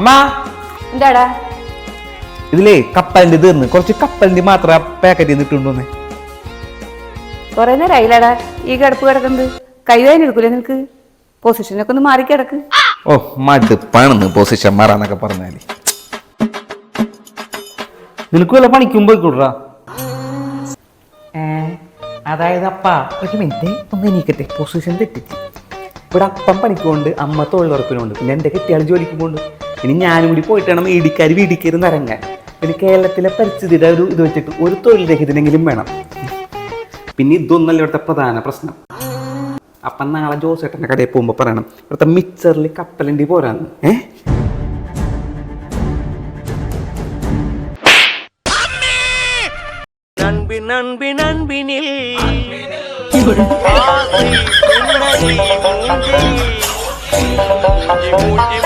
അമ്മ. എന്താടാ? ഇതിലേ കപ്പലിന്റെ തീർന്ന് കുറച്ച് കപ്പലിന്റെ മാത്രം പാക്കറ്റ് ചെയ്തിട്ടുണ്ടോന്ന് കൊറേ നേരം ആയില്ലടാ ഈ കിടപ്പ് കിടക്കുന്നത് കൈവേദന എടുക്കൂലേ നിനക്ക്? പൊസിഷനൊക്കെ ഒന്ന് മാറി കിടക്ക്. ഓ മടുപ്പാണെന്ന് പൊസിഷൻ മാറാന്നൊക്കെ പറഞ്ഞാൽ. നിനക്ക് വല്ല പണിക്കും പോയിക്കൂടാ അതായത് അപ്പ ഒരു മിനിറ്റ്. ഒന്ന് എനിക്കട്ടെ പൊസിഷൻ തെറ്റിച്ച്. ഇവിടെ അപ്പം പണിക്കുകൊണ്ട് അമ്മ തൊഴിലുറപ്പിനുണ്ട്. പിന്നെ എന്റെ കെട്ടിയാൾ ജോലിക്ക് പോകുന്നുണ്ട് ഇനി ഞാനും കൂടി പോയിട്ട് വേണം ഇടിക്കാർ വീടിക്കരുന്ന് ഇറങ്ങാൻ പിന്നെ കേരളത്തിലെ പരിസ്ഥിതിയുടെ ഒരു ഇത് വെച്ചിട്ട് ഒരു തൊഴിൽ രഹിതനെങ്കിലും വേണം. പിന്നെ ഇതൊന്നല്ല ഇവിടുത്തെ പ്രധാന പ്രശ്നം. അപ്പം നാളെ ജോസേട്ടന്റെ കടയിൽ പോകുമ്പോൾ പറയണം ഇവിടുത്തെ മിക്സറിൽ കപ്പലണ്ടി പോരാന്ന്. ഏ? அன்பின் அன்பின் அன்பினில். ஆசை மூஞ்சி மூஞ்சி